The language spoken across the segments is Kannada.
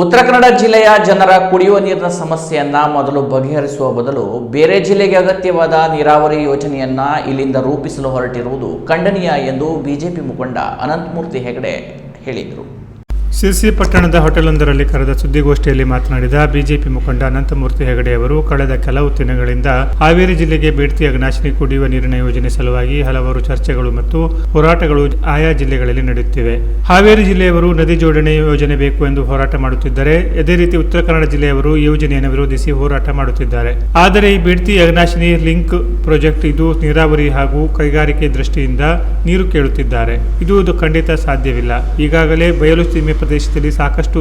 ಉತ್ತರ ಕನ್ನಡ ಜಿಲ್ಲೆಯ ಜನರ ಕುಡಿಯುವ ನೀರಿನ ಸಮಸ್ಯೆಯನ್ನ ಮೊದಲು ಬಗೆಹರಿಸುವ ಬದಲು ಬೇರೆ ಜಿಲ್ಲೆಗೆ ಅಗತ್ಯವಾದ ನೀರಾವರಿ ಯೋಜನೆಯನ್ನ ಇಲ್ಲಿಂದ ರೂಪಿಸಲು ಹೊರಟಿರುವುದು ಖಂಡನೀಯ ಎಂದು ಬಿಜೆಪಿ ಮುಖಂಡ ಅನಂತಮೂರ್ತಿ ಹೆಗಡೆ ಹೇಳಿದರು. ಸಿರ್ಸಿ ಪಟ್ಟಣದ ಹೋಟೆಲೊಂದರಲ್ಲಿ ಕರೆದ ಸುದ್ದಿಗೋಷ್ಠಿಯಲ್ಲಿ ಮಾತನಾಡಿದ ಬಿಜೆಪಿ ಮುಖಂಡ ಅನಂತಮೂರ್ತಿ ಹೆಗಡೆ ಅವರು, ಕಳೆದ ಕೆಲವು ದಿನಗಳಿಂದ ಹಾವೇರಿ ಜಿಲ್ಲೆಗೆ ಬೇಡ್ತಿ ಅಗ್ನಾಶಿನಿ ಕುಡಿಯುವ ನೀರಿನ ಯೋಜನೆ ಸಲುವಾಗಿ ಹಲವಾರು ಚರ್ಚೆಗಳು ಮತ್ತು ಹೋರಾಟಗಳು ಆಯಾ ಜಿಲ್ಲೆಗಳಲ್ಲಿ ನಡೆಯುತ್ತಿವೆ. ಹಾವೇರಿ ಜಿಲ್ಲೆಯವರು ನದಿ ಜೋಡಣೆ ಯೋಜನೆ ಬೇಕು ಎಂದು ಹೋರಾಟ ಮಾಡುತ್ತಿದ್ದರೆ ಅದೇ ರೀತಿ ಉತ್ತರ ಕನ್ನಡ ಜಿಲ್ಲೆಯವರು ಈ ಯೋಜನೆಯನ್ನು ವಿರೋಧಿಸಿ ಹೋರಾಟ ಮಾಡುತ್ತಿದ್ದಾರೆ. ಆದರೆ ಈ ಬೇಡ್ತಿ ಅಗ್ನಾಶಿನಿ ಲಿಂಕ್ ಪ್ರಾಜೆಕ್ಟ್ ಇದು ನೀರಾವರಿ ಹಾಗೂ ಕೈಗಾರಿಕೆ ದೃಷ್ಟಿಯಿಂದ ನೀರು ಕೇಳುತ್ತಿದ್ದಾರೆ. ಇದು ಖಂಡಿತ ಸಾಧ್ಯವಿಲ್ಲ. ಈಗಾಗಲೇ ಬಯಲು ಸೀಮೆ ಪ್ರದೇಶದಲ್ಲಿ ಸಾಕಷ್ಟು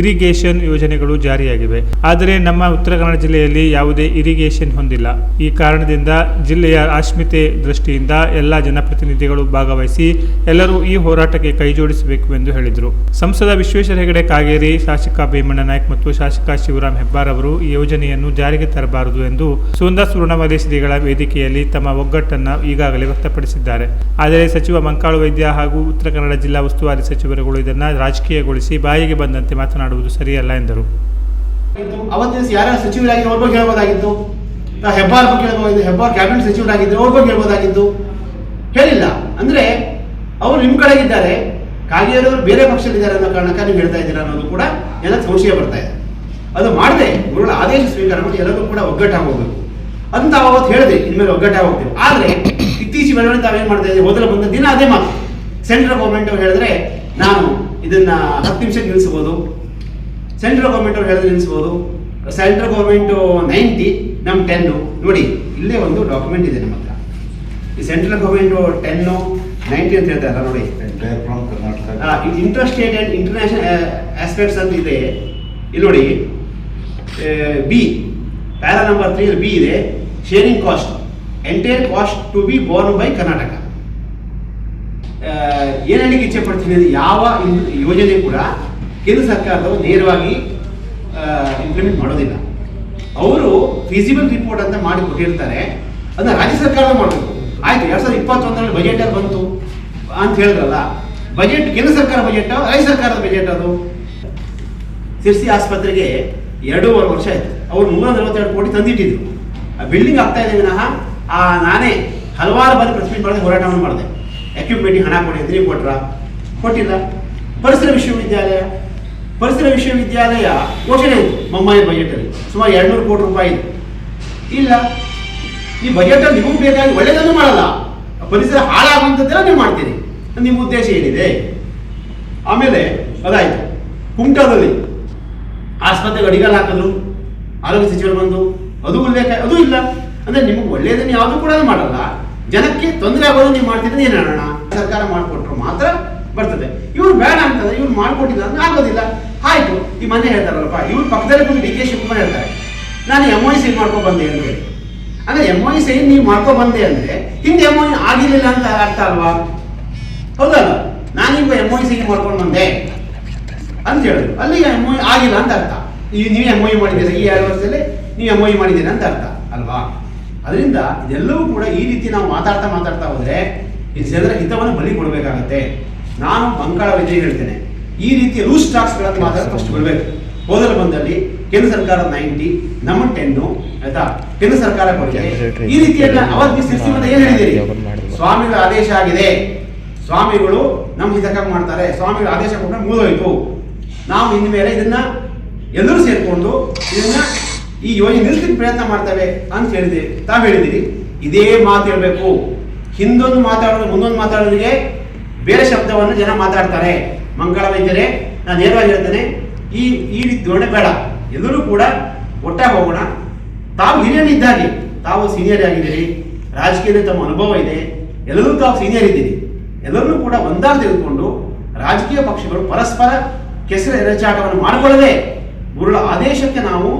ಇರಿಗೇಷನ್ ಯೋಜನೆಗಳು ಜಾರಿಯಾಗಿವೆ. ಆದರೆ ನಮ್ಮ ಉತ್ತರ ಕನ್ನಡ ಜಿಲ್ಲೆಯಲ್ಲಿ ಯಾವುದೇ ಇರಿಗೇಷನ್ ಹೊಂದಿಲ್ಲ. ಈ ಕಾರಣದಿಂದ ಜಿಲ್ಲೆಯ ಅಸ್ಮಿತೆ ದೃಷ್ಟಿಯಿಂದ ಎಲ್ಲ ಜನಪ್ರತಿನಿಧಿಗಳು ಭಾಗವಹಿಸಿ ಎಲ್ಲರೂ ಈ ಹೋರಾಟಕ್ಕೆ ಕೈಜೋಡಿಸಬೇಕು ಎಂದು ಹೇಳಿದರು. ಸಂಸದ ವಿಶ್ವೇಶ್ವರ ಹೆಗಡೆ ಕಾಗೇರಿ, ಶಾಸಕ ಭೀಮಣ್ಣ ನಾಯ್ಕ್ ಮತ್ತು ಶಾಸಕ ಶಿವರಾಮ್ ಹೆಬ್ಬಾರ್ ಅವರು ಈ ಯೋಜನೆಯನ್ನು ಜಾರಿಗೆ ತರಬಾರದು ಎಂದು ಸುಂದರ ಸುವರ್ಣವಲಯ ಶ್ರೀಗಳ ವೇದಿಕೆಯಲ್ಲಿ ತಮ್ಮ ಒಗ್ಗಟ್ಟನ್ನು ಈಗಾಗಲೇ ವ್ಯಕ್ತಪಡಿಸಿದ್ದಾರೆ. ಆದರೆ ಸಚಿವ ಮಂಕಾಳು ವೈದ್ಯ ಹಾಗೂ ಉತ್ತರ ಕನ್ನಡ ಜಿಲ್ಲಾ ಉಸ್ತುವಾರಿ ಸಚಿವರುಗಳು ಇದನ್ನು ರಾಜಕೀಯಗೊಳಿಸಿ ಬಾಯಿಗೆ ಬಂದಂತೆ ಮಾತನಾಡುವುದು ಸರಿಯಲ್ಲ ಎಂದರು. ಅವತ್ತಿನ ದಿವಸ ಯಾರ್ಯಾರು ಸಚಿವರಾಗಿ ಅವ್ರ ಬಗ್ಗೆ ಹೇಳ್ಬೋದಾಗಿತ್ತು. ಹೆಬ್ಬಾರ್ ಬಗ್ಗೆ ಹೇಳ್ಬೋದಾಗಿತ್ತು. ಹೆಬ್ಬಾರ್ ಕ್ಯಾಬಿನೆಟ್ ಸಚಿವರಾಗಿದ್ದರು ಅವ್ರ ಬಗ್ಗೆ ಹೇಳ್ಬೋದಾಗಿತ್ತು. ಹೇಳಿಲ್ಲ. ಅಂದ್ರೆ ಅವರು ನಿಮ್ಮ ಕಡೆಗಿದ್ದಾರೆ. ಕಾಗೇರವರು ಬೇರೆ ಪಕ್ಷದಲ್ಲಿದ್ದಾರೆ ಅನ್ನೋ ಕಾರಣಕ್ಕೆ ನೀವು ಹೇಳ್ತಾ ಇದ್ದೀರಾ ಅನ್ನೋದು ಕೂಡ ಎಲ್ಲ ಸಂಶಯ ಬರ್ತಾ ಇದೆ. ಅದು ಮಾಡದೆ ಗುರುಗಳ ಆದೇಶ ಸ್ವೀಕಾರ ಮಾಡಿ ಎಲ್ಲರೂ ಕೂಡ ಒಗ್ಗಟ್ಟಾಗಿ ಅಂತ ಅವತ್ತು ಹೇಳಿದೆ. ಇನ್ಮೇಲೆ ಒಗ್ಗಟ್ಟಾಗಿ ಹೋಗ್ತೀವಿ. ಆದ್ರೆ ಇತ್ತೀಚೆಗೆ ಬೆಳವಣಿಗೆ ತಾವೇನ್ ಮಾಡ್ತಾ ಇದ್ದೀವಿ ಮೊದಲ ಬಂದ ದಿನ ಅದೇ ಮಾತು. ಸೆಂಟ್ರಲ್ ಗೌರ್ಮೆಂಟ್ ಅವ್ರು ಹೇಳಿದ್ರೆ ನಾನು ಇದನ್ನ ಹತ್ತು ನಿಮಿಷ ನಿಲ್ಲಿಸ್ಬೋದು ಸೆಂಟ್ರಲ್ ಗೌರ್ಮೆಂಟ್ ಅವ್ರು ಹೇಳಿದ್ರೆ ನಿಲ್ಲಿಸ್ಬೋದು ಸೆಂಟ್ರಲ್ ಗೌರ್ಮೆಂಟ್ ನೈಂಟಿ ನಮ್ ಟೆನ್ನು ನೋಡಿ ಇಲ್ಲೇ ಒಂದು ಡಾಕ್ಯುಮೆಂಟ್ ಇದೆ ನಮ್ಮ ಹತ್ರ. ಈ ಸೆಂಟ್ರಲ್ ಗೌರ್ಮೆಂಟ್ ಟೆನ್ನು ನೈಂಟಿ ಅಂತ ಹೇಳ್ತಾರಲ್ಲ ನೋಡಿ. ಇಂಟರ್ಸ್ಟೇಟ್ ಅಂಡ್ ಇಂಟರ್ನ್ಯಾಷನಲ್ ಆಸ್ಪೆಕ್ಟ್ಸ್ ಅಂತ ಇದೆ. ಇಲ್ಲಿ ನೋಡಿ. B para number three B ಇದೆ. Sharing cost entire cost to be borne by Karnataka ಏನು ಹೇಳಿಕ್ಕೆ ಇಚ್ಛೆ ಪಡ್ತೀನಿ ಅಂದ್ರೆ ಯಾವ ಯೋಜನೆ ಕೂಡ ಕೇಂದ್ರ ಸರ್ಕಾರದವರು ನೇರವಾಗಿ ಇಂಪ್ಲಿಮೆಂಟ್ ಮಾಡೋದಿಲ್ಲ. ಅವರು ಫಿಸಿಬಲ್ ರಿಪೋರ್ಟ್ ಅಂತ ಮಾಡಿ ಕೊಟ್ಟಿರ್ತಾರೆ. ಅದನ್ನ ರಾಜ್ಯ ಸರ್ಕಾರ ಮಾಡಬೇಕು. ಆಯ್ತು, ಎರಡ್ ಸಾವಿರದ ಇಪ್ಪತ್ತೊಂದರಲ್ಲಿ ಬಜೆಟ್ ಅಲ್ಲಿ ಬಂತು ಅಂತ ಹೇಳಿದ್ರಲ್ಲ ಬಜೆಟ್ ಕೇಂದ್ರ ಸರ್ಕಾರ ಬಜೆಟ್ ರಾಜ್ಯ ಸರ್ಕಾರದ ಬಜೆಟ್ ಅದು? ಸಿರ್ಸಿ ಆಸ್ಪತ್ರೆಗೆ ಎರಡೂವರೆ ವರ್ಷ ಆಯ್ತು. ಅವ್ರು ನೂರ ನಲವತ್ತೆರಡು ಕೋಟಿ ತಂದಿಟ್ಟಿದ್ರು. ಆ ಬಿಲ್ಡಿಂಗ್ ಆಗ್ತಾ ಇದೆ ವಿನಃ, ಆ ನಾನೇ ಹಲವಾರು ಬಾರಿ ಪ್ರೆಸ್ ಮಾಡಿದೆ, ಹೋರಾಟವನ್ನು ಮಾಡಿದೆ. ಎಕ್ವಿಪ್ಮೆಂಟ್ ಹಣ ಕೊಡಿ ನೀವು ಕೊಟ್ರ? ಕೊಟ್ಟಿಲ್ಲ. ಪರಿಸರ ವಿಶ್ವವಿದ್ಯಾಲಯ. ಪರಿಸರ ವಿಶ್ವವಿದ್ಯಾಲಯ ಘೋಷಣೆ ಇತ್ತು ಬಜೆಟ್ ಬಜೆಟಲ್ಲಿ ಸುಮಾರು ಎರಡ್ನೂರು ಕೋಟಿ ರೂಪಾಯಿ ಇದೆ. ಇಲ್ಲ. ಈ ಬಜೆಟಲ್ಲಿ ನಿಮಗೂ ಬೇಕಾಗಿ ಒಳ್ಳೆಯದನ್ನು ಮಾಡಲ್ಲ. ಪರಿಸರ ಹಾಳಾಗುವಂಥದ್ದೆಲ್ಲ ನೀವು ಮಾಡ್ತೀರಿ. ನಿಮ್ಮ ಉದ್ದೇಶ ಏನಿದೆ? ಆಮೇಲೆ ಅದಾಯ್ತು. ಕುಮಟಾದಲ್ಲಿ ಆಸ್ಪತ್ರೆಗೆ ಅಡಿಗಲ್ ಹಾಕಿದ್ರು. ಆರೋಗ್ಯ ಸಚಿವರು ಬಂದು, ಅದು ಉಲ್ಲೇಖ, ಅದು ಇಲ್ಲ. ಅಂದ್ರೆ ನಿಮಗೆ ಒಳ್ಳೆಯದನ್ನು ಯಾವುದು ಕೂಡ ಮಾಡಲ್ಲ. ಜನಕ್ಕೆ ತೊಂದರೆ ಆಗೋದು ನೀವು ಮಾಡ್ತಿದ್ರೆ ಏನು ಹೇಳೋಣ? ಸರ್ಕಾರ ಮಾಡಿಕೊಟ್ರು ಮಾತ್ರ ಬರ್ತದೆ. ಇವ್ರು ಬೇಡ ಅಂತಂದ್ರೆ ಇವ್ರು ಮಾಡ್ಕೊಟ್ಟಿಲ್ಲ ಅಂದ್ರೆ ಆಗೋದಿಲ್ಲ. ಆಯ್ತು, ಈ ಮನೆ ಹೇಳ್ತಾರಲ್ಲಪ್ಪ, ಇವ್ರು ಪಕ್ಕದಲ್ಲಿ ಬಂದು ಡಿ ಕೆ ಶಿವಕುಮಾರ್ ಹೇಳ್ತಾರೆ. ನಾನು ಎಂ ಐ ಸೈನ್ ಮಾಡ್ಕೊ ಬಂದೆ ಅಂತ ಹೇಳಿ. ಅಂದ್ರೆ ಎಂ ಐ ಸೈನ್ ನೀವು ಮಾಡ್ಕೊ ಬಂದೆ ಅಂದ್ರೆ ಹಿಂದೆ ಎಂ ಐ ಆಗಿರ್ಲಿಲ್ಲ ಅಂತ ಅರ್ಥ ಅಲ್ವಾ? ಹೌದಲ್ಲ? ನಾನೀಗ ಎಂ ಐ ಸೈನ್ ಮಾಡ್ಕೊಂಡು ಬಂದೆ ಅಂತ ಹೇಳಿದ್ರು. ಅಲ್ಲಿ ಎಂ ಆಗಿಲ್ಲ ಅಂತ ಅರ್ಥ. ನೀವು ಎಂ ಮಾಡಿದ್ದೀರಾ? ಈ ಎರಡು ವರ್ಷದಲ್ಲಿ ನೀವು ಎಂ ಮಾಡಿದ್ದೀರಾ ಅಂತ ಅರ್ಥ ಅಲ್ವಾ? ಅದರಿಂದ ಇದೆಲ್ಲವೂ ಕೂಡ ಈ ರೀತಿ ನಾವು ಮಾತಾಡ್ತಾ ಮಾತಾಡ್ತಾ ಹೋದ್ರೆ ಈ ಜನರ ಹಿತವನ್ನು ಬಲಿ ಕೊಡಬೇಕಾಗತ್ತೆ. ನಾನು ಬಂಗಾಳ ವಿಜಯ್ ಹೇಳ್ತೇನೆ. ಈ ರೀತಿಯ ರೂಲ್ಸ್ ಸ್ಟಾಕ್ಸ್ಗಳನ್ನು ಮಾತ್ರ ಫಸ್ಟ್ ಬಿಡಬೇಕು ಬಂದಲ್ಲಿ ಕೇಂದ್ರ ಸರ್ಕಾರ ನೈಂಟಿ, ನಮ್ಮ ಟೆನ್ನು, ಆಯ್ತಾ? ಕೇಂದ್ರ ಸರ್ಕಾರ ಈ ಅವತ್ತು ಸಿಕ್ಸ್ಟಿ ಮತ್ತೆ ಏನ್ ಹೇಳಿದಿರಿ? ಸ್ವಾಮಿಗಳ ಆದೇಶ ಆಗಿದೆ. ಸ್ವಾಮಿಗಳು ನಮ್ಮ ಹಿತಕ್ಕಾಗಿ ಮಾಡ್ತಾರೆ. ಸ್ವಾಮಿಗಳ ಆದೇಶ ಕೊಟ್ಟರೆ ಮುಗಿದೋಯ್ತು. ನಾವು ಇನ್ಮೇಲೆ ಇದನ್ನ ಎಲ್ಲರೂ ಸೇರಿಕೊಂಡು ಇದನ್ನ ಈ ಯೋಜನೆ ನಿಲ್ಲಿಸಿದ ಪ್ರಯತ್ನ ಮಾಡ್ತವೆ ಅಂತ ಹೇಳಿದೆ. ತಾವು ಹೇಳಿದಿರಿ. ಇದೇ ಮಾತು ಹೇಳಬೇಕು. ಹಿಂದೊಂದು ಮಾತಾಡೋದು ಮುಂದೊಂದು ಮಾತಾಡೋರಿಗೆ ಬೇರೆ ಶಬ್ದವನ್ನು ಜನ ಮಾತಾಡ್ತಾರೆ. ಮಂಗಳ ವೈದ್ಯರೇ, ನಾನು ನೇರವಾಗಿ ಹೇಳ್ತೇನೆ, ಈ ಈ ರೀತಿ ಧೋರಣೆ ಬೇಡ. ಎಲ್ಲರೂ ಕೂಡ ಒಟ್ಟಾಗಿ ಹೋಗೋಣ. ತಾವು ಹಿರಿಯರಿದ್ದಾಗೆ ತಾವು ಸೀನಿಯರ್ ಆಗಿದ್ದೀರಿ. ರಾಜಕೀಯದಲ್ಲಿ ತಮ್ಮ ಅನುಭವ ಇದೆ. ಎಲ್ಲರೂ ತಾವು ಸೀನಿಯರ್ ಇದ್ದೀರಿ. ಎಲ್ಲರನ್ನೂ ಕೂಡ ಒಂದಾಗಿ ತೆಗೆದುಕೊಂಡು ರಾಜಕೀಯ ಪಕ್ಷಗಳು ಪರಸ್ಪರ ಕೆಸರ ಎರಚಾಟವನ್ನು ಮಾಡಿಕೊಳ್ಳದೆ ಗುರುಳ ಆದೇಶಕ್ಕೆ ನಾವು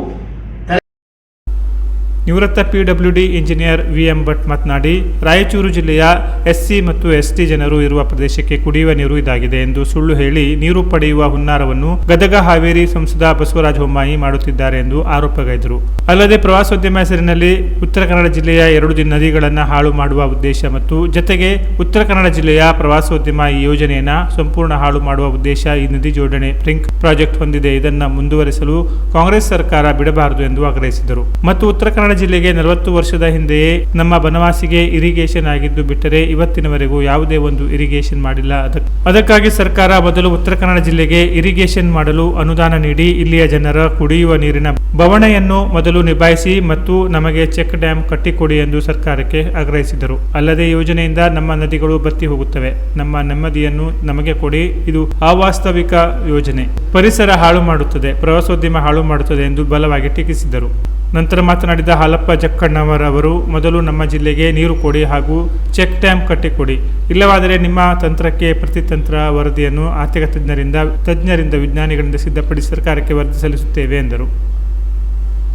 ನಿವೃತ್ತ ಪಿಡಬ್ಲ್ಯೂಡಿ ಇಂಜಿನಿಯರ್ ವಿಎಂ ಭಟ್ ಮಾತನಾಡಿ, ರಾಯಚೂರು ಜಿಲ್ಲೆಯ ಎಸ್ಸಿ ಮತ್ತು ಎಸ್ಟಿ ಜನರು ಇರುವ ಪ್ರದೇಶಕ್ಕೆ ಕುಡಿಯುವ ನೀರು ಇದಾಗಿದೆ ಎಂದು ಸುಳ್ಳು ಹೇಳಿ ನೀರು ಪಡೆಯುವ ಹುನ್ನಾರವನ್ನು ಗದಗ ಹಾವೇರಿ ಸಂಸದ ಬಸವರಾಜ ಬೊಮ್ಮಾಯಿ ಮಾಡುತ್ತಿದ್ದಾರೆ ಎಂದು ಆರೋಪಗೈದರು ಅಲ್ಲದೆ ಪ್ರವಾಸೋದ್ಯಮ ಹೆಸರಿನಲ್ಲಿ ಉತ್ತರ ಕನ್ನಡ ಜಿಲ್ಲೆಯ ಎರಡು ನದಿಗಳನ್ನು ಹಾಳು ಮಾಡುವ ಉದ್ದೇಶ ಮತ್ತು ಜತೆಗೆ ಉತ್ತರ ಕನ್ನಡ ಜಿಲ್ಲೆಯ ಪ್ರವಾಸೋದ್ಯಮ ಈ ಯೋಜನೆಯನ್ನ ಸಂಪೂರ್ಣ ಹಾಳು ಮಾಡುವ ಉದ್ದೇಶ ಈ ನದಿ ಜೋಡಣೆ ಪ್ರಿಂಕ್ ಪ್ರಾಜೆಕ್ಟ್ ಹೊಂದಿದೆ. ಇದನ್ನು ಮುಂದುವರಿಸಲು ಕಾಂಗ್ರೆಸ್ ಸರ್ಕಾರ ಬಿಡಬಾರದು ಎಂದು ಆಗ್ರಹಿಸಿದರು. ಮತ್ತು ಉತ್ತರ ಕನ್ನಡ ಜಿಲ್ಲೆಗೆ ನಲವತ್ತು ವರ್ಷದ ಹಿಂದೆಯೇ ನಮ್ಮ ಬನವಾಸಿಗೆ ಇರಿಗೇಷನ್ ಆಗಿದ್ದು ಬಿಟ್ಟರೆ ಇವತ್ತಿನವರೆಗೂ ಯಾವುದೇ ಒಂದು ಇರಿಗೇಷನ್ ಮಾಡಿಲ್ಲ. ಅದಕ್- ಅದಕ್ಕಾಗಿ ಸರ್ಕಾರ ಬದಲು ಉತ್ತರ ಕನ್ನಡ ಜಿಲ್ಲೆಗೆ ಇರಿಗೇಷನ್ ಮಾಡಲು ಅನುದಾನ ನೀಡಿ ಇಲ್ಲಿಯ ಜನರ ಕುಡಿಯುವ ನೀರಿನ ಬವಣೆಯನ್ನು ಮೊದಲು ನಿಭಾಯಿಸಿ ಮತ್ತು ನಮಗೆ ಚೆಕ್ ಡ್ಯಾಂ ಕಟ್ಟಿಕೊಡಿ ಎಂದು ಸರ್ಕಾರಕ್ಕೆ ಆಗ್ರಹಿಸಿದರು. ಅಲ್ಲದೆ ಯೋಜನೆಯಿಂದ ನಮ್ಮ ನದಿಗಳು ಬತ್ತಿ ಹೋಗುತ್ತವೆ. ನಮ್ಮ ನೆಮ್ಮದಿಯನ್ನು ನಮಗೆ ಕೊಡಿ. ಇದು ಅವಾಸ್ತವಿಕ ಯೋಜನೆ. ಪರಿಸರ ಹಾಳು ಮಾಡುತ್ತದೆ. ಪ್ರವಾಸೋದ್ಯಮ ಹಾಳು ಮಾಡುತ್ತದೆ ಎಂದು ಬಲವಾಗಿ ಟೀಕಿಸಿದರು. ನಂತರ ಮಾತನಾಡಿದ ಹಾಲಪ್ಪ ಜಕ್ಕಣ್ಣವರವರು, ಮೊದಲು ನಮ್ಮ ಜಿಲ್ಲೆಗೆ ನೀರು ಕೊಡಿ ಹಾಗೂ ಚೆಕ್ ಡ್ಯಾಂ ಕಟ್ಟಿಕೊಡಿ. ಇಲ್ಲವಾದರೆ ನಿಮ್ಮ ತಂತ್ರಕ್ಕೆ ಪ್ರತಿತಂತ್ರ ವರದಿಯನ್ನು ಆರ್ಥಿಕ ತಜ್ಞರಿಂದ ತಜ್ಞರಿಂದ ವಿಜ್ಞಾನಿಗಳಿಂದ ಸಿದ್ಧಪಡಿಸಿ ಸರ್ಕಾರಕ್ಕೆ ವರದಿ ಸಲ್ಲಿಸುತ್ತೇವೆ, ಎಂದರು.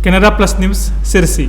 Canara plus news, Sirsi.